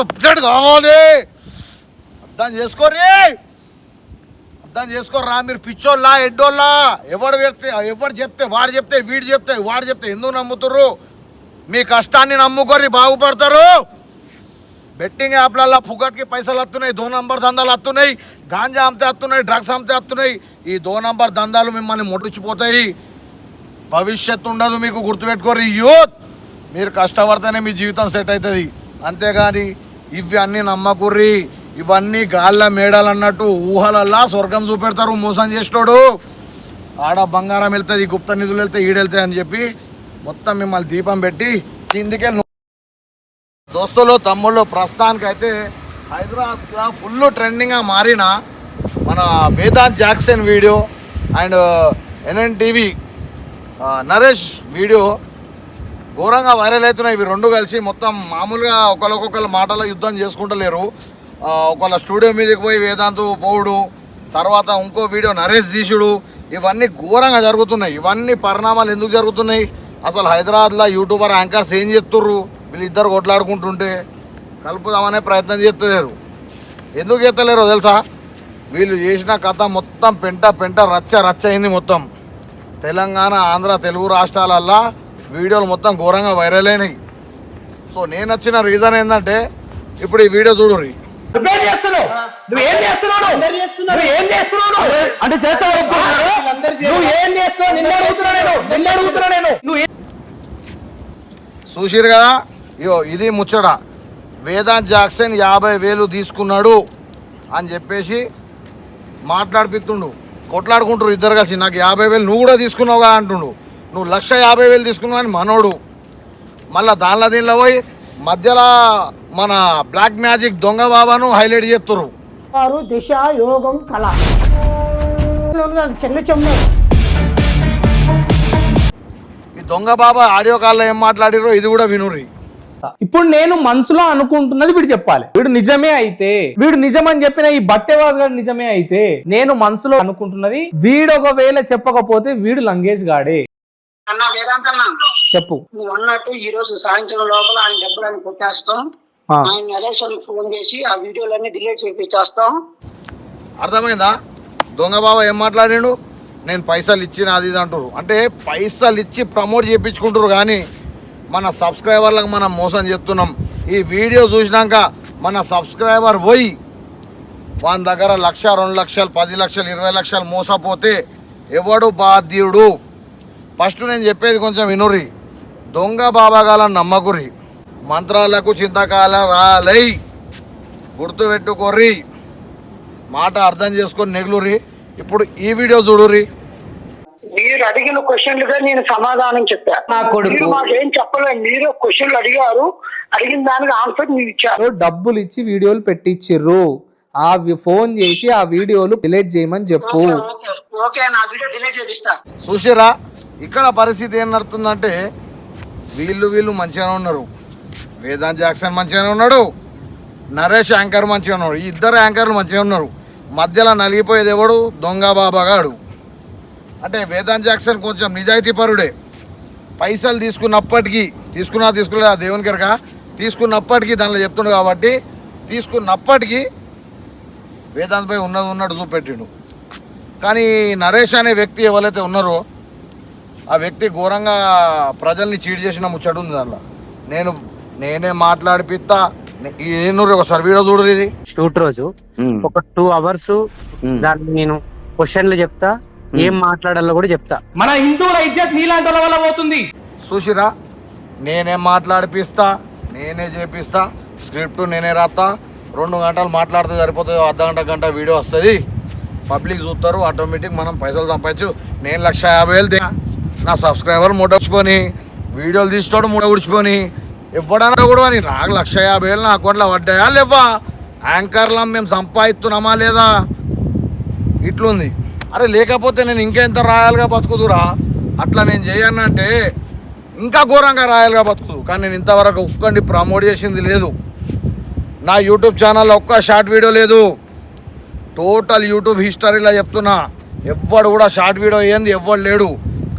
Update కావాలి. అర్థం చేసుకోరి అర్థం చేసుకోరా మీరు పిచ్చోళ్ళా ఎడ్డోళ్ళా. ఎవడు చెప్తే ఎవడు చెప్తే వాడు చెప్తే వీడు చెప్తే వాడు చెప్తే ఎందుకు నమ్ముతుర్రు? మీ కష్టాన్ని నమ్ముకొని బాగుపడతారు. బెట్టింగ్ యాప్లల్లో పుగట్కి పైసలు వస్తున్నాయి దో నంబర్ దందాలు వస్తున్నాయి గాంజా అమ్మితే వస్తున్నాయి డ్రగ్స్ అమ్మితే వస్తున్నాయి ఈ దో నంబర్ దందాలు మిమ్మల్ని ముట్టించిపోతాయి. భవిష్యత్తు ఉండదు మీకు గుర్తుపెట్టుకోరు యూత్. మీరు కష్టపడితేనే మీ జీవితం సెట్ అవుతుంది. అంతేగాని ఇవి అన్నీ నమ్మకుర్రి. ఇవన్నీ గాళ్ళ మేడాలన్నట్టు ఊహలల్లా స్వర్గం చూపెడతారు మోసం చేసేటోడు. ఆడ బంగారం వెళ్తుంది గుప్త నిధులు వెళ్తే ఈడెళ్తాయి అని చెప్పి మొత్తం మిమ్మల్ని దీపం పెట్టి కిందికే దోస్తులు తమ్ముళ్ళు ప్రస్తుతానికైతే హైదరాబాద్లో ఫుల్ ట్రెండింగ్గా మారిన మన Vedant Jackson video and NN TV Naresh video ఘోరంగా వైరల్ అవుతున్నాయి. ఇవి రెండు కలిసి మొత్తం మామూలుగా ఒకరికొకరు మాటల యుద్ధం చేసుకుంటలేరు. ఒకళ్ళ స్టూడియో మీదకి పోయి వేదాంతు పోవుడు తర్వాత ఇంకో వీడియో నరేష్ తీసుడు ఇవన్నీ ఘోరంగా జరుగుతున్నాయి. ఇవన్నీ పరిణామాలు ఎందుకు జరుగుతున్నాయి? అసలు హైదరాబాద్లో యూట్యూబర్ యాంకర్స్ ఏం చేస్తుర్రు? వీళ్ళిద్దరు కొట్లాడుకుంటుంటే కలుపుదామనే ప్రయత్నం చేస్తలేరు. ఎందుకు చేస్తలేరో తెలుసా? వీళ్ళు చేసిన కథ మొత్తం పెంట పెంట రచ్చ రచ్చ అయింది మొత్తం. తెలంగాణ ఆంధ్ర తెలుగు రాష్ట్రాలల్లో వీడియోలు మొత్తం ఘోరంగా వైరల్ అయినాయి. సో నేను వచ్చిన రీజన్ ఏంటంటే ఇప్పుడు ఈ వీడియో చూడుర్రి. నువ్వేం చేస్తున్నావు? నువ్వేం చేస్తున్నావు? అందరు చేస్తున్నారు. నువ్వు ఏం చేస్తున్నావు అంటే చేస్తావు ఒప్పుకుంటున్నారు? అందరు చేయాలి. నువ్వు ఏం చేస్తున్నావు? నిన్న అడుగుతున్నా నేను. నిన్న అడుగుతున్నా నేను. నువ్వు ఏం- చూసిరు కదా? ఇగో ఇది ముచ్చట. వేదాంత్ జాక్సన్ యాభై వేలు తీసుకున్నాడు అని చెప్పేసి మాట్లాడిపిస్తుండు కొట్లాడుకుంటారు ఇద్దరు కలిసి. నాకు యాభై వేలు నువ్వు కూడా తీసుకున్నావుగా అంటుండు. నువ్వు లక్ష యాభై వేలు తీసుకున్నావు అని మనోడు. మళ్ళా దానిలో దీనిలో పోయి మధ్యలో మన బ్లాక్ మ్యాజిక్ దొంగ బాబాను హైలైట్ చేస్తుర్రు. వారు దిశ యోగం కళ చెల్ల చెమ్ము. ఈ దొంగ బాబా ఆడియో కాల్లో ఏం మాట్లాడిరో ఇది కూడా వినుర్రి. ఇప్పుడు నేను మనసులో అనుకుంటున్నది వీడు చెప్పాలి. వీడు నిజమే అయితే వీడు నిజం అని చెప్పిన ఈ బట్టేవాదు గారు నిజమే అయితే నేను మనసులో అనుకుంటున్నది వీడు ఒకవేళ చెప్పకపోతే వీడు లంగేజ్ గాడే. అన్న వేదాంతన్న చెప్పు. నువ్వు అన్నట్టు ఈ రోజు సాయంత్రం లోపల ఆయన డబ్బులను కొట్టేస్తాం. ఆయన నరేషన్ ఫోన్ చేసి ఆ వీడియోలన్నీ డిలీట్ చేపించేస్తాం అర్థమైందా? దొంగ బాబా ఏం మాట్లాడిండు? నేను పైసలు ఇచ్చిన అది ఇది అంటారు అంటే పైసలు ఇచ్చి ప్రమోట్ చేయించుకుంటారు కానీ మన సబ్స్క్రైబర్లకు మనం మోసం చేస్తున్నాం. ఈ వీడియో చూసినాక మన సబ్స్క్రైబర్ పోయి వాని దగ్గర లక్ష రెండు లక్షలు పది లక్షలు ఇరవై లక్షలు మోసపోతే ఎవడు బాధ్యుడు? ఫస్ట్ నేను చెప్పేది కొంచెం వినుర్రి. దొంగ బాబాగాలను నమ్మకుర్రి. మంత్రాలకు చింతకాల రాలై. గుర్తుపెట్టుకోర్రి మాట అర్థం చేసుకొని నెగులురి ఇప్పుడు ఈ వీడియో చూడుర్రి. మీరు అడిగిన క్వశ్చన్లుగా నేను సమాధానం చెప్పా. నా కొడుకు. మీరు మాకేం చెప్పలేదు మీరు క్వశ్చన్లు అడిగారు. అడిగిన దానికి ఆన్సర్ మీరు ఇచ్చారు. డబ్బులు ఇచ్చి వీడియోలు పెట్టించిర్రు ఆ ఫోన్ చేసి ఆ వీడియోలు డిలీట్ చేయమని చెప్పు. ఓకే, ఓకే ఓకే నా వీడియో డిలీట్ చేపిస్తా. చూసిరా ఇక్కడ పరిస్థితి ఏం నడుతుందంటే వీళ్ళు వీళ్ళు మంచిగానే ఉన్నారు. వేదాంత్ జాక్సన్ మంచిగానే ఉన్నాడు. నరేష్ యాంకర్ మంచిగా ఉన్నాడు. ఈ ఇద్దరు యాంకర్లు మంచిగా ఉన్నారు. మధ్యలో నలిగిపోయేది ఎవడు? దొంగ బాబాగాడు అంటే వేదాంత్ జాక్సన్ కొంచెం నిజాయితీ పరుడే. పైసలు తీసుకున్నప్పటికీ తీసుకున్నా తీసుకున్నా దేవుని కనుక తీసుకున్నప్పటికీ దానిలో చెప్తుండు కాబట్టి తీసుకున్నప్పటికీ వేదాంత్ పై ఉన్నది ఉన్నట్టు చూపెట్టిండు. కానీ నరేష్ అనే వ్యక్తి ఎవరైతే ఉన్నారో ఆ వ్యక్తి ఘోరంగా ప్రజల్ని చీట్ చేసిన ముచ్చట ఉంది దానిలో. నేను నేనే మాట్లాడిపిస్తా ఒకసారి వీడియో చూడరు ఇది. షూట్ రోజు ఒక టూ అవర్స్ దాన్ని నేను క్వశ్చన్లు చెప్తా ఏం మాట్లాడాలో కూడా చెప్తా. మన హిందువుల ఇజ్జత్ నీలాంటి వాళ్ళ వల్ల పోతుంది. చూసిరా? నేనే మాట్లాడిపిస్తా నేనే చేపిస్తా స్క్రిప్ట్ నేనే రాస్తా రెండు గంటలు మాట్లాడితే సరిపోతుంది అర్ధ గంట గంట వీడియో వస్తుంది. పబ్లిక్ చూస్తారు ఆటోమేటిక్ మనం పైసలు సంపాదించు. నేను లక్ష యాభై వేలు నా సబ్స్క్రైబర్ మూట ఉడిచిపోని వీడియోలు తీసుకోవడం మూట ఉడిచిపోని ఇవ్వడానికి కూడా అని నాకు లక్ష యాభై వేలు నా అకౌంట్లో పడ్డాయా లేవా? యాంకర్లా మేము సంపాదిస్తున్నామా లేదా? ఇట్లుంది. అరే లేకపోతే నేను ఇంకెంత రాయాలిగా బతుకుదురా? అట్లా నేను చేయనంటే ఇంకా ఘోరంగా రాయాలిగా బతుకుదు. కానీ నేను ఇంతవరకు ఒక్కండి ప్రమోట్ చేసింది లేదు. నా యూట్యూబ్ ఛానల్ ఒక్క షార్ట్ వీడియో లేదు. టోటల్ యూట్యూబ్ హిస్టరీలో చెప్తున్నా ఎవ్వడు కూడా షార్ట్ వీడియో ఏంది? ఎవ్వడు లేడు.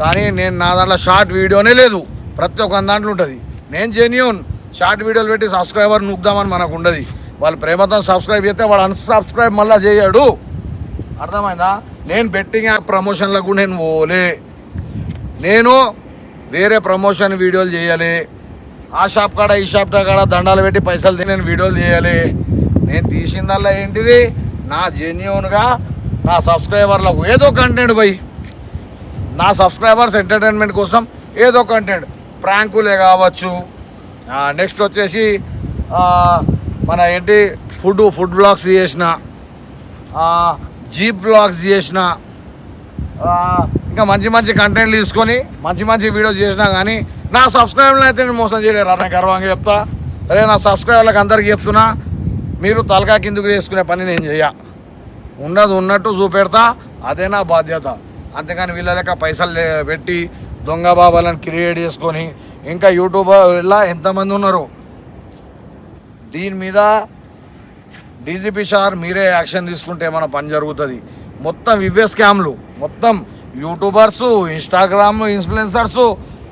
కానీ నేను నా దాంట్లో షార్ట్ వీడియోనే లేదు. ప్రతి ఒక్క దాంట్లో ఉంటుంది. నేను జెన్యూన్ షార్ట్ వీడియోలు పెట్టి సబ్స్క్రైబర్ నూపుదామని మనకు ఉండదు. వాళ్ళు ప్రేమతో సబ్స్క్రైబ్ చేస్తే వాడు అన్సబ్స్క్రైబ్ మళ్ళీ చేయడు. అర్థమైందా? నేను బెట్టింగ్ యాప్ ప్రమోషన్లకు కూడా నేను పోలే. నేను వేరే ప్రమోషన్ వీడియోలు చేయాలి. ఆ షాప్ కాడ ఈ షాప్ కాడ దండాలు పెట్టి పైసలు తిని నేను వీడియోలు చేయాలి. నేను తీసిందల్లా ఏంటిది? నా జెన్యున్గా నా సబ్స్క్రైబర్లకు ఏదో కంటెంట్ పోయి నా సబ్స్క్రైబర్స్ ఎంటర్టైన్మెంట్ కోసం ఏదో కంటెంట్. ప్రాంకులే కావచ్చు. నెక్స్ట్ వచ్చేసి మన ఏంటి ఫుడ్ ఫుడ్ బ్లాగ్స్ చేసిన జీప్ బ్లాగ్స్ చేసిన ఇంకా మంచి మంచి కంటెంట్ తీసుకొని మంచి మంచి వీడియోస్ చేసినా కానీ నా సబ్స్క్రైబర్లు అయితే నేను మోసం చేయలేరు అన్న గర్వంగా చెప్తా. అదే నా సబ్స్క్రైబర్లకు అందరికీ చెప్తున్నా మీరు తలకా కిందకు చేసుకునే పని నేను చేయ. ఉన్నది ఉన్నట్టు చూపెడతా అదే నా బాధ్యత. అంతేగాని వీళ్ళ లెక్క పైసలు పెట్టి దొంగ బాబాలను క్రియేట్ చేసుకొని ఇంకా యూట్యూబర్లా ఎంతమంది ఉన్నారు? దీని మీద డీజీపీ సార్ మీరే యాక్షన్ తీసుకుంటే మన పని జరుగుతుంది. మొత్తం ఇవే స్కామ్లు. మొత్తం యూట్యూబర్స్ ఇన్స్టాగ్రామ్ ఇన్ఫ్లుయెన్సర్స్.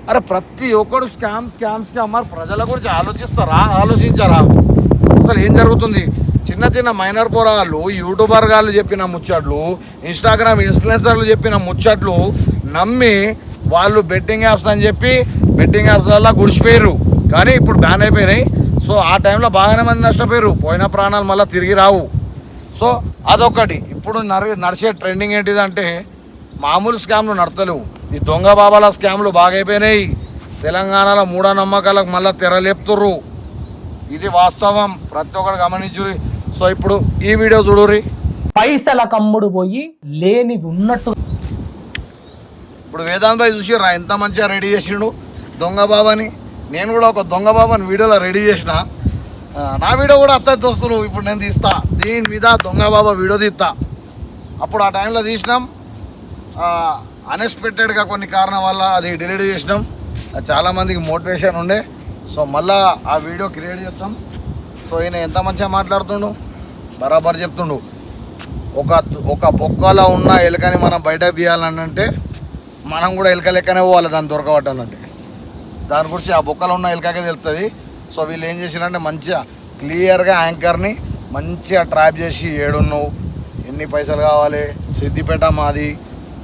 అరే ప్రతి ఒక్కడు స్కామ్ స్కామ్ స్కామ్. మరి ప్రజల గురించి ఆలోచిస్తారా? ఆలోచించారా? అసలు ఏం జరుగుతుంది? చిన్న చిన్న మైనర్ పోరాళ్ళు యూట్యూబర్ గాళ్ళు చెప్పిన ముచ్చట్లు ఇన్స్టాగ్రామ్ ఇన్ఫ్లుయెన్సర్లు చెప్పిన ముచ్చట్లు నమ్మి వాళ్ళు బెట్టింగ్ యాప్స్ అని చెప్పి బెట్టింగ్ యాప్స్ వల్ల గుడిచిపోయారు కానీ ఇప్పుడు బ్యాన్ అయిపోయినాయి. సో ఆ టైంలో బాగానే మంది నష్టపోయారు పోయిన ప్రాణాలు మళ్ళీ తిరిగి రావు. సో అదొకటి. ఇప్పుడు నడి నడిచే ట్రెండింగ్ ఏంటిదంటే మామూలు స్కామ్లు నడతలేవు. ఈ దొంగ బాబాల స్కామ్లు బాగా అయిపోయినాయి తెలంగాణలో మూఢనమ్మకాలకు మళ్ళీ తెరలేపుతుర్రు. ఇది వాస్తవం. ప్రతి ఒక్కరు గమనించు సో ఇప్పుడు ఈ వీడియో చూడుర్రి. పైసల కమ్ముడు పోయి లేని ఉన్నట్టు ఇప్పుడు వేదాంత్ భాయ్ చూసిర్రా ఎంత మంచిగా రెడీ చేసిండు దొంగ బాబాని. నేను కూడా ఒక దొంగ బాబాని వీడియోలో రెడీ చేసిన. నా వీడియో కూడా అత్తది దోస్తులు ఇప్పుడు నేను తీస్తా. దీని మీద దొంగ బాబా వీడియో తీస్తా. అప్పుడు ఆ టైంలో తీసినాం. అన్ఎక్స్పెక్టెడ్గా కొన్ని కారణం వల్ల అది డిలీట్ చేసినాం. అది చాలామందికి మోటివేషన్ ఉండే. సో మళ్ళా ఆ వీడియో క్రియేట్ చేస్తాం. సో ఈయన ఎంత మంచిగా మాట్లాడుతుండు? బరాబర్ చెప్తుండు. ఒక ఒక బొక్కలో ఉన్న ఎలుకని మనం బయటకు తీయాలంటే మనం కూడా ఎలుక లెక్కనే పోవాలి దాన్ని దొరకబట్టనంటే. దాని గురించి ఆ బొక్కలో ఉన్న ఎలుకకే తెలుస్తుంది సో వీళ్ళు ఏం చేసినారంటే మంచిగా క్లియర్గా యాంకర్ని మంచిగా ట్రాప్ చేసి ఏడున్నావు ఎన్ని పైసలు కావాలి సిద్దిపేట మాది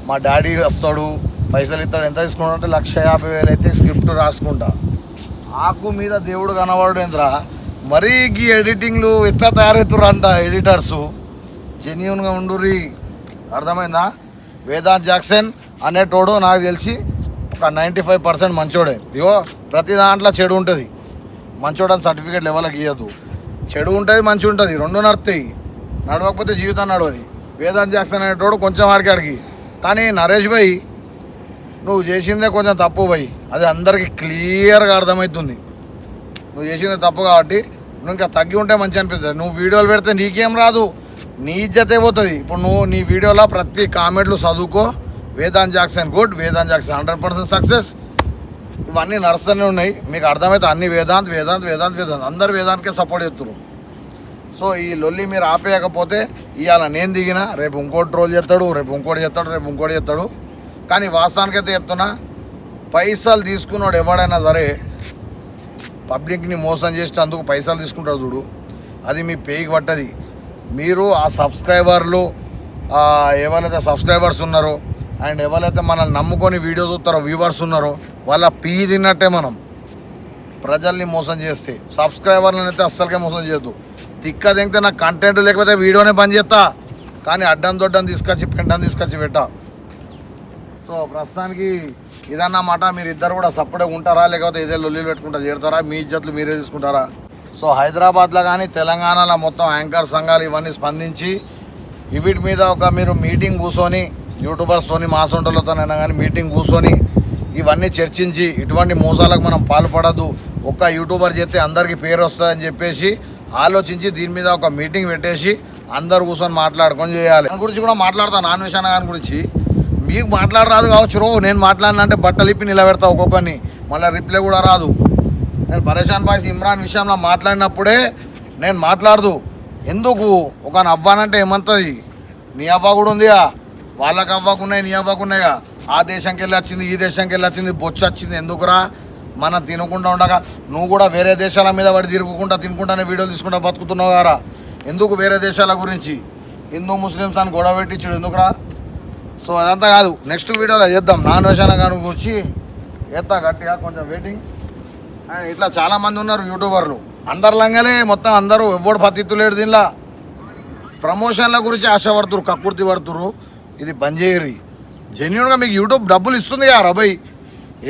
మా డాడీ వస్తాడు పైసలు ఇస్తాడు ఎంత తీసుకుంటా అంటే లక్ష యాభై వేలు అయితే స్క్రిప్ట్ రాసుకుంటా. ఆకు మీద దేవుడు కనబడు ఏంద్రా మరీ ఈ ఎడిటింగ్లు ఎట్లా తయారవుతుర్రు అంట ఎడిటర్స్? జెన్యున్గా ఉండుర్రి. అర్థమైందా? వేదాంత్ జాక్సన్ అనేటోడు నాకు తెలిసి ఒక నైంటీ ఫైవ్ పర్సెంట్ మంచోడే. ఇగో ప్రతి దాంట్లో చెడు ఉంటుంది. మంచోడని సర్టిఫికేట్ లెవెల్కి ఇవ్వదు చెడు ఉంటుంది మంచి ఉంటుంది. రెండు నడుస్తాయి. నడవకపోతే జీవితం నడవది. వేదాంత్ జాక్సన్ అనేటోడు కొంచెం ఆడికి కానీ నరేష్ భాయ్ నువ్వు చేసిందే కొంచెం తప్పు పోయి అది అందరికీ క్లియర్గా అర్థమవుతుంది. నువ్వు చేసింది తప్పు కాబట్టి నువ్వు ఇంకా తగ్గి ఉంటే మంచి అనిపిస్తుంది. నువ్వు వీడియోలు పెడితే నీకేం రాదు. నీ ఇజ్జతే పోతుంది. ఇప్పుడు నువ్వు నీ వీడియోలో ప్రతి కామెంట్లు చదువుకో. Vedant Jackson good Vedant Jackson hundred percent success. ఇవన్నీ నడుస్తూనే ఉన్నాయి. మీకు అర్థమైతే అన్ని వేదాంత్ వేదాంత్ వేదాంత్ వేదాంత్. అందరు వేదాంత్కే సపోర్ట్ చేస్తున్నారు. సో ఈ లొల్లి మీరు ఆపేయకపోతే ఇవాళ నేను దిగినా రేపు ఇంకోటి ట్రోల్ చేస్తాడు రేపు ఇంకోటి చేస్తాడు రేపు ఇంకోటి చేస్తాడు. కానీ వాస్తవానికైతే చెప్తున్నా పైసలు తీసుకున్నాడు ఎవడైనా సరే పబ్లిక్ని మోసం చేస్తే అందుకు పైసలు తీసుకుంటారు చూడు. అది మీ పేయికి పట్టది మీరు ఆ సబ్స్క్రైబర్లు ఎవరైతే సబ్స్క్రైబర్స్ ఉన్నారో అండ్ ఎవరైతే మనల్ని నమ్ముకొని వీడియో చూస్తారో వ్యూవర్స్ ఉన్నారో వాళ్ళ పీ తిన్నట్టే మనం. ప్రజల్ని మోసం చేస్తే సబ్స్క్రైబర్లను అయితే అస్సలకే మోసం చేయొద్దు. తిక్క దింగితే నాకు కంటెంట్ లేకపోతే వీడియోనే బంద్ చేస్తా. కానీ అడ్డం దొడ్డం తీసుకొచ్చి పెంటం తీసుకొచ్చి పెట్టా. సో ప్రస్తుతానికి ఇదన్నమాట మీరు ఇద్దరు కూడా సప్పుడే ఉంటారా? లేకపోతే ఇదే లొల్లిలు పెట్టుకుంటా చేరుతారా? మీ ఇజ్జత్లు మీరే తీసుకుంటారా? సో హైదరాబాద్లో కానీ తెలంగాణలో మొత్తం యాంకర్ సంఘాలు ఇవన్నీ స్పందించి వీటి మీద ఒక మీరు మీటింగ్ కూర్చొని యూట్యూబర్స్తోని మాసొంటలతోనైనా కానీ మీటింగ్ కూర్చొని ఇవన్నీ చర్చించి ఇటువంటి మోసాలకు మనం పాల్పడద్దు. ఒక్క యూట్యూబర్ చేస్తే అందరికీ పేరు వస్తుందని చెప్పేసి ఆలోచించి దీని మీద ఒక మీటింగ్ పెట్టేసి అందరు కూర్చొని మాట్లాడుకొని చేయాలి. దాని గురించి కూడా మాట్లాడతాను నాన్ విషయాన్ని దాని గురించి. మీకు మాట్లాడరాదు కావచ్చు రో. నేను మాట్లాడినంటే బట్టలు ఇప్పి నిలబెడతా ఒక్కొక్కరిని మళ్ళీ రిప్లై కూడా రాదు. నేను పరేషాన్ బాయ్స్ ఇమ్రాన్ విషయంలో మాట్లాడినప్పుడే నేను మాట్లాడదు. ఎందుకు? ఒక అవ్వానంటే ఏమంటుంది నీ అవ్వ కూడా ఉందిగా. వాళ్ళకి అవ్వకున్నాయి నీ అవ్వకున్నాయిగా. ఆ దేశంకి వెళ్ళి వచ్చింది ఈ దేశంకి వెళ్ళి వచ్చింది బొచ్చు వచ్చింది ఎందుకురా? మనం తినకుండా ఉండగా నువ్వు కూడా వేరే దేశాల మీద పడి తిరుగుకుంటా తినుకుంటానే వీడియోలు తీసుకుంటా బతుకుతున్నావు గారా? ఎందుకు వేరే దేశాల గురించి? హిందూ ముస్లిమ్స్ అని గొడవ పెట్టించుడు ఎందుకురా? సో అదంతా కాదు. నెక్స్ట్ వీడియోలో చేద్దాం. నాన్ వేషాల గారి గురించి. చేస్తా గట్టిగా కొంచెం వెయిటింగ్ ఇట్లా చాలామంది ఉన్నారు యూట్యూబర్లు. అందరిలంగానే మొత్తం అందరూ ఎవ్వడు పత్తిత్తు లేడు ప్రమోషన్ల గురించి ఆశపడుతురు కక్కుర్తి పడుతురు ఇది బంద్ చేయరి జెన్యున్గా మీకు యూట్యూబ్ డబ్బులు ఇస్తుంది కదా రబయ్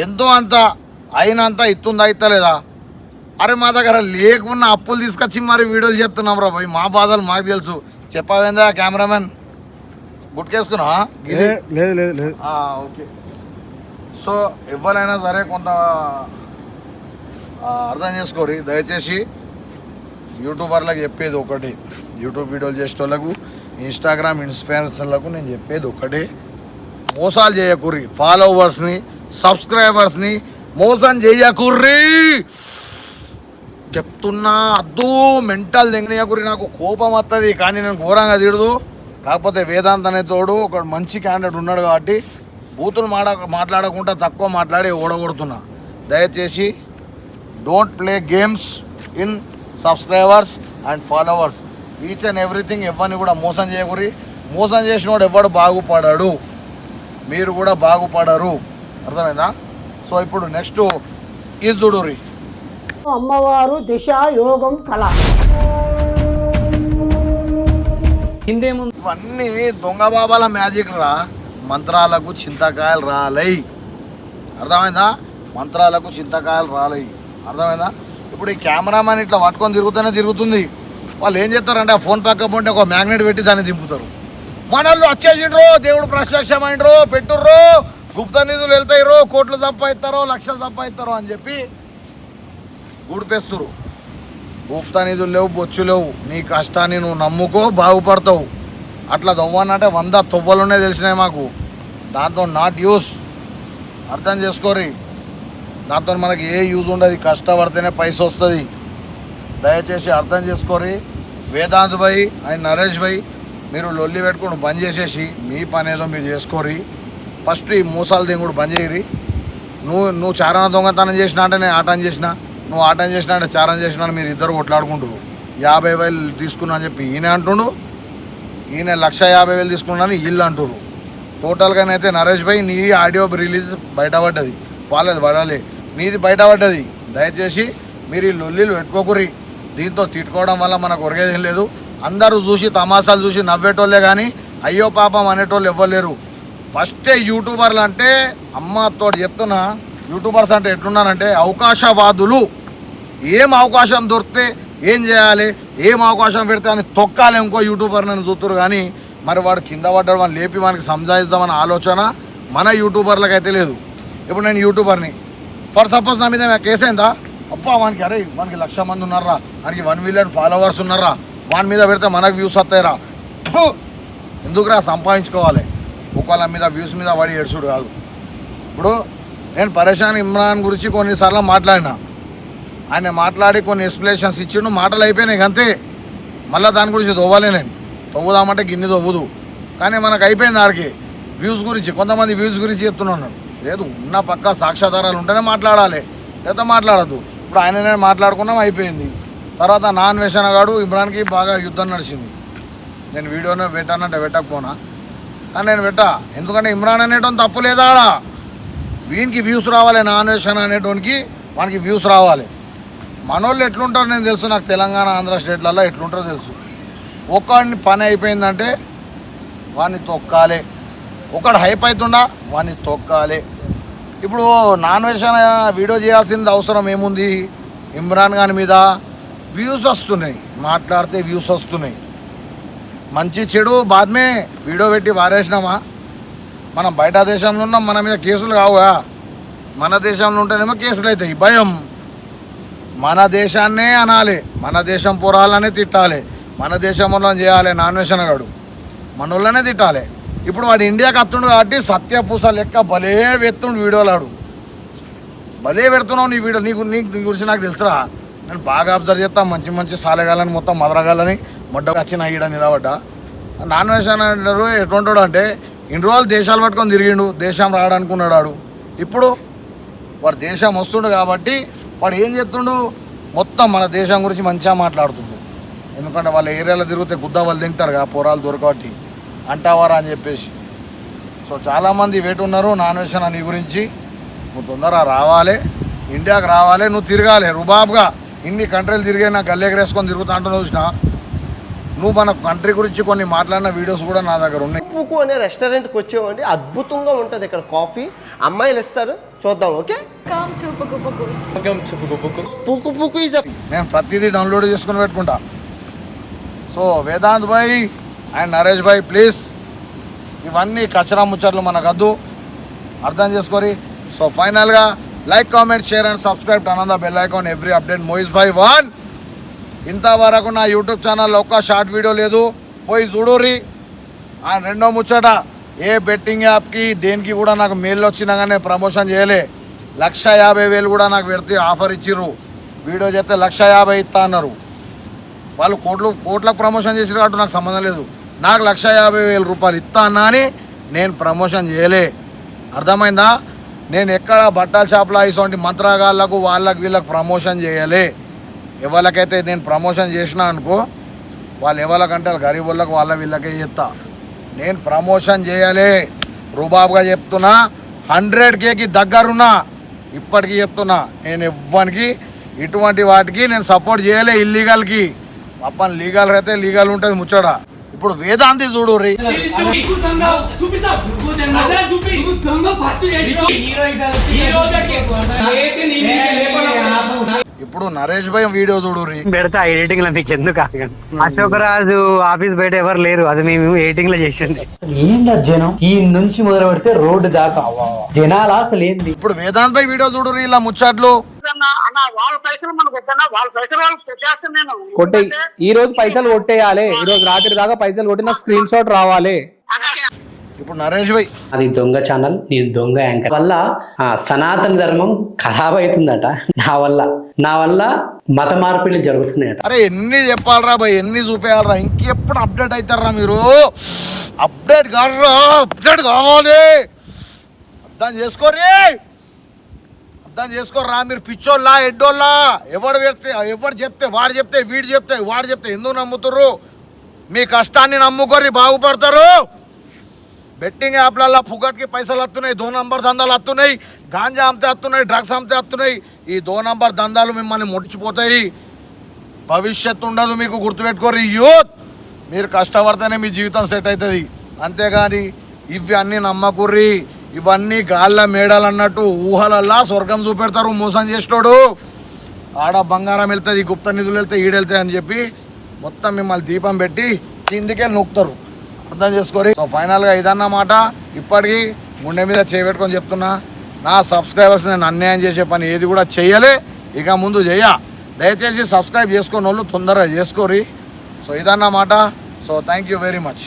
ఎంతో అంత అయినంత ఇస్తుందా ఇస్తలేదా అరే మా దగ్గర లేకున్న అప్పులు తీసుకొచ్చి మరి వీడియోలు చేస్తున్నాం రా భయ్ మా బాధలు మాకు తెలుసు. చెప్పావేందా కెమెరామెన్? గుట్కేస్తున్నా లేదు లేదు లేదు. ఓకే. సో ఎవరైనా సరే కొంత అర్థం చేసుకోరి. దయచేసి యూట్యూబర్లకు చెప్పేది ఒకటి. యూట్యూబ్ వీడియోలు చేసే వాళ్ళకు ఇన్స్టాగ్రామ్ ఇన్స్పైరర్స్లకు నేను చెప్పేది ఒకటి. మోసాలు చేయకుర్రి. ఫాలోవర్స్ని సబ్స్క్రైబర్స్ని మోసం చేయకుర్రి. చెప్తున్నా అద్దు మెంటల్ దగ్గరకురి నాకు కోపం వస్తుంది కానీ నేను ఘోరంగా తిడదు కాకపోతే వేదాంత్ అనే తోడు ఒక మంచి క్యాండిడేట్ ఉన్నాడు కాబట్టి బూతులు మాడ మాట్లాడకుండా తక్కువ మాట్లాడి ఓడగొడుతున్నా. దయచేసి don't play games in subscribers and followers each and everything ఎవరిని కూడా మోసం చేయకూరి. మోసం చేసినోడు ఎవడు బాగుపడాడు. మీరు కూడా బాగుపడరు. అర్థమైందా? సో ఇప్పుడు నెక్స్ట్ ఈజ్ చూడురి అమ్మవారు దిశ యోగం కళ. కిందేముంది ఇవన్నీ దొంగ బాబాల మ్యాజిక్ రా. మంత్రాలకు చింతకాయలు రాలై. అర్థమైందా? మంత్రాలకు చింతకాయలు రాలై. అర్థమైందా? ఇప్పుడు ఈ కెమెరామ్యాన్ ఇట్లా పట్టుకొని తిరుగుతూనే తిరుగుతుంది. వాళ్ళు ఏం చేస్తారంటే ఆ ఫోన్ పక్క ఉంటే ఒక మ్యాగ్నెట్ పెట్టి దాన్ని దింపుతారు. మనల్ని వచ్చేసిండ్రు దేవుడు ప్రత్యక్షమైండ్రు పెట్టుర్రు గుప్త నిధులు వెళ్తాయిరో కోట్లు సంపాదిస్తారో లక్షలు సంపాదిస్తారో అని చెప్పి ఊడిపేస్తురు గుప్త నిధులు లేవు బొచ్చు లేవు. నీ కష్టాన్ని నువ్వు నమ్ముకో బాగుపడతావు. అట్లా దొవ్వనంటే వంద తువ్వలునే తెలిసినాయి మాకు. దాంతో నాట్ యూస్ అర్థం చేసుకోరి. దాంతో మనకి ఏ యూజ్ ఉండదు. కష్టపడితేనే పైస వస్తుంది. దయచేసి అర్థం చేసుకోరి. వేదాంత్ భాయ్ అండ్ నరేష్ భాయ్ మీరు లొల్లి పెట్టుకుని బంద్ చేసేసి మీ పని ఏదో మీరు చేసుకోరి. ఫస్ట్ ఈ మూసాలు దిగుడు బంద్ చేయరి. నువ్వు నువ్వు చారణ దొంగతనం చేసినా అంటే నేను ఆటం చేసినా. నువ్వు ఆటం చేసినా అంటే చారం చేసినా మీరు ఇద్దరు కొట్లాడుకుంటూ యాభై వేలు తీసుకున్నా అని చెప్పి ఈయన అంటుండు. ఈయన లక్ష యాభై వేలు తీసుకున్నాను వీళ్ళు అంటారు టోటల్గానైతే నరేష్ భాయ్ నీ ఆడియో రిలీజ్ బయటపడ్డది. వాళ్ళది పడాలి. నీది బయటపడ్డది. దయచేసి మీరు ఈ లొల్లీలు పెట్టుకోకురి దీంతో తిట్టుకోవడం వల్ల మనకు ఒరిగేది లేదు. అందరూ చూసి తమాషాలు చూసి నవ్వేటోళ్ళే కానీ అయ్యో పాపం అనేటోళ్ళు ఇవ్వలేరు ఫస్టే యూట్యూబర్లు అంటే అమ్మతో చెప్తున్నా యూట్యూబర్స్ అంటే ఎట్లున్నారంటే అవకాశవాదులు. ఏం అవకాశం దొరికితే ఏం చేయాలి? ఏం అవకాశం పెడితే అని తొక్కాలి ఇంకో యూట్యూబర్ నన్ను చూస్తారు కానీ మరి వాడు కింద పడ్డాడు వాడిని లేపి వానికి సంజాయిద్దామన్న ఆలోచన మన యూట్యూబర్లకు అయితే లేదు. ఇప్పుడు నేను యూట్యూబర్ని. ఫర్ సపోజ్ నా మీద కేసు అయిందా? అబ్బా వానికి అరే వానికి లక్ష మంది ఉన్నారా వానికి వన్ మిలియన్ ఫాలోవర్స్ ఉన్నారా వాని మీద పెడితే మనకు వ్యూస్ వస్తాయిరా. ఎందుకురా సంపాదించుకోవాలి? ఒకవేళ మీద వ్యూస్ మీద వాడి ఏడ్చుడు కాదు. ఇప్పుడు నేను పరేషాన్ ఇమ్రాన్ గురించి కొన్నిసార్లు మాట్లాడినా. ఆయన మాట్లాడి కొన్ని ఎక్స్ప్లెనేషన్స్ ఇచ్చిండు మాటలు అయిపోయినాయి అంతే మళ్ళీ దాని గురించి తవ్వాలి నేను. తవ్వుదామంటే గిన్నె తవ్వుదు. కానీ మనకు అయిపోయింది ఆడికి. వ్యూస్ గురించి కొంతమంది వ్యూస్ గురించి చెప్తున్నాను లేదు ఉన్న పక్క సాక్ష్యాధారాలు ఉంటేనే మాట్లాడాలి. లేదా మాట్లాడద్దు. ఇప్పుడు ఆయన నేను మాట్లాడుకున్నాం అయిపోయింది. తర్వాత నాన్ వేషనగాడు ఇమ్రాన్కి బాగా యుద్ధం నడిచింది. నేను వీడియోనే పెట్టానంటే పెట్టకపోనా? కానీ నేను పెట్టా. ఎందుకంటే ఇమ్రాన్ అనేటం తప్పు లేదా ఆడ? వీనికి వ్యూస్ రావాలి నాన్ వేషన్ అనేటోనికి వానికి వ్యూస్ రావాలి. మనోళ్ళు ఎట్లుంటారో నేను తెలుసు నాకు తెలంగాణ ఆంధ్ర స్టేట్లలో ఎట్లుంటారో తెలుసు. ఒకడిని పని అయిపోయిందంటే వాడిని తొక్కాలి. ఒకడు హైప్ అవుతుండా వాడిని తొక్కాలి. ఇప్పుడు నాన్ వెజ్ వీడియో చేయాల్సింది అవసరం ఏముంది? ఇమ్రాన్ ఖాన్ మీద వ్యూస్ వస్తున్నాయి. మాట్లాడితే వ్యూస్ వస్తున్నాయి. మంచి చెడు బాద్మే వీడియో పెట్టి వారేసినామా మనం బయట దేశంలో ఉన్నాం మన మీద కేసులు కావుగా. మన దేశంలో ఉంటేనేమో కేసులు అవుతాయి. భయం. మన దేశాన్నే అనాలి. మన దేశం పొరాలనే తిట్టాలి. మన దేశంలో చేయాలి నాన్ వెజ్ మన మనోళ్ళనే తిట్టాలి. ఇప్పుడు వాడు ఇండియాకి వస్తుండు కాబట్టి సత్యపూస లెక్క భలే వెత్తుండు వీడియోలాడు భలే పెడుతున్నావు నీ వీడియో. నీకు నీ గురించి నాకు తెలుసురా. నేను బాగా అబ్జర్వ్ చేస్తా. మంచి మంచి సాలగాలని మొత్తం మదరగాలని మొడ్డ వచ్చిన ఈడ నిలబడ్డా. నాన్ వెజ్ అంటారు అంటే ఇన్ని రోజులు దేశాలు పట్టుకొని తిరిగిండు దేశం రాడనుకున్నాడు ఆడు. ఇప్పుడు వాడు దేశం వస్తుండు కాబట్టి వాడు ఏం చేస్తుండు? మొత్తం మన దేశం గురించి మంచిగా మాట్లాడుతుండు. ఎందుకంటే వాళ్ళ ఏరియాలో తిరిగితే గుద్ద వాళ్ళు తింటారు కదా పోరాలు దొరకబట్టి. అంటావారా అని చెప్పేసి. సో చాలామంది వేటు ఉన్నారు నాన్ వెజ్ నీ గురించి. నువ్వు తొందరగా రావాలి ఇండియాకి రావాలి నువ్వు తిరగాలి రుబాబ్గా. ఇన్ని కంట్రీలు తిరిగే నాకు గల్లెగరేసుకొని తిరుగుతా అంటున్నావు చూసినా? నువ్వు మన కంట్రీ గురించి కొన్ని మాట్లాడిన వీడియోస్ కూడా నా దగ్గర ఉన్నాయి. పుకు అనే రెస్టారెంట్కి వచ్చామండి అద్భుతంగా ఉంటుంది ఇక్కడ కాఫీ. అమ్మాయిలు ఇస్తారు. చూద్దాం ఓకే? Puku. పుకు పుకు ఈజ్ నేను ప్రతిదీ డౌన్లోడ్ చేసుకుని పెట్టుకుంటా. So Vedant Bhai and Naresh Bhai please. ఇవన్నీ కచరా ముచ్చట్లు మనకద్దు. అర్థం చేసుకోరి. సో ఫైనల్గా like comment share and subscribe turn on the bell icon every update. మోయిస్ భాయ్ వన్. ఇంతవరకు నా యూట్యూబ్ ఛానల్లో ఒక్క షార్ట్ వీడియో లేదు. పోయి చూడుర్రి. రెండో ముచ్చట ఏ బెట్టింగ్ యాప్కి దేనికి కూడా నాకు మెయిల్ వచ్చినా కానీ ప్రమోషన్ చేయలే. లక్ష యాభై వేలు కూడా నాకు పెడితే ఆఫర్ ఇచ్చిర్రు. వీడియో చేస్తే లక్ష యాభై ఇస్తా అన్నారు. వాళ్ళు కోట్లు కోట్లకు ప్రమోషన్ చేసిరు కాబట్టి నాకు సంబంధం లేదు. నాకు లక్ష యాభై వేల రూపాయలు ఇస్తా అన్నా అని నేను ప్రమోషన్ చేయలే. అర్థమైందా? నేను ఎక్కడ బట్టల షాప్లో ఇటువంటి మంత్రగాళ్ళకు వాళ్ళకు వీళ్ళకి ప్రమోషన్ చేయలే. ఎవరికైతే నేను ప్రమోషన్ చేసినా అనుకో వాళ్ళు ఎవరికంటే గరీబ్ వాళ్ళ వీళ్ళకే చెప్తా నేను ప్రమోషన్ చేయాలి రుబాబుగా చెప్తున్నా హండ్రెడ్ కేకి దగ్గరున్నా ఇప్పటికీ చెప్తున్నా నేను ఇవ్వనికి ఇటువంటి వాటికి నేను సపోర్ట్ చేయలే ఇల్లీగల్కి అప్పని లీగల్ అయితే లీగల్ ఉంటుంది ముచ్చట ఇప్పుడు వేదాంతి చూడు రీ ఇప్పుడు నరేష్ భాయ్ వీడియో చూడు పెడతా ఎడిటింగ్లో మీకు ఎందుకు. అశోక్ రాజు ఆఫీస్ బయట ఎవరు లేరు అది మేము ఎడిటింగ్లో చేసింది. ఏంటి జనం ఈ నుంచి మొదలు పెడితే రోడ్డు దాకా అవ్వ. జనాలు అసలు ఏంది? ఇప్పుడు వేదాంత్ భాయ్ వీడియో చూడు ఇలా ముచ్చట్లు. కొట్టే ఈ రోజు పైసలు కొట్టేయాలి. ఈ రోజు రాత్రి దాకా పైసలు కొట్టి నాకు స్క్రీన్ షాట్ రావాలి ఇప్పుడు నరేష్ భాయ్. అది దొంగ ఛానల్ నేను దొంగ యాంకర్. వల్ల ఆ, సనాతన ధర్మం ఖరాబ్ అవుతుందట. నా వల్ల నా వల్ల మత మార్పిడి జరుగుతున్నాయట. అరే ఎన్ని చెప్పాలరా భయ్ ఎన్ని చూపేయాలరా? ఇంకెప్పుడు అప్డేట్ అవుతారా మీరు? అప్డేట్ కాదురా అప్డేట్ కావాలి. అర్థం చేసుకోరి అర్థం చేసుకోరా మీరు పిచ్చోళ్ళా ఎడ్డోళ్ళా? ఎవడు పెడితే ఎవడు చెప్తే వాడు చెప్తే వీడు చెప్తే వాడు చెప్తే ఎందుకు నమ్ముతుర్రు? మీ కష్టాన్ని నమ్ముకొని బాగుపడతారు. బెట్టింగ్ యాప్లల్లో పుగట్కి పైసలు వస్తున్నాయి దో నంబర్ దందాలు వస్తున్నాయి గాంజా అమ్మితే వస్తున్నాయి డ్రగ్స్ అమ్మితే వస్తున్నాయి ఈ దో నంబర్ దందాలు మిమ్మల్ని ముడిచిపోతాయి. భవిష్యత్తు ఉండదు మీకు గుర్తుపెట్టుకోరు యూత్. మీరు కష్టపడితేనే మీ జీవితం సెట్ అవుతుంది. అంతేగాని ఇవి అన్నీ నమ్మకుర్రి. ఇవన్నీ గాళ్ళ మేడలు అన్నట్టు ఊహలల్లా స్వర్గం చూపెడతారు మోసం చేసినోడు ఆడ బంగారం వెళ్తుంది గుప్త నిధులు వెళ్తే ఈడెళ్తాయి అని చెప్పి మొత్తం మిమ్మల్ని దీపం పెట్టి కిందికే నొక్కుతారు. అర్థం చేసుకోరి సో ఫైనల్గా ఇదన్నమాట ఇప్పటికీ గుండె మీద చేపెట్టుకొని చెప్తున్నా. నా సబ్స్క్రైబర్స్ నేను అన్యాయం చేసే పని ఏది కూడా చేయలే. ఇక ముందు చేయ. దయచేసి సబ్స్క్రైబ్ చేసుకున్న వాళ్ళు తొందరగా చేసుకోరి సో ఇదన్నమాట so thank you very much.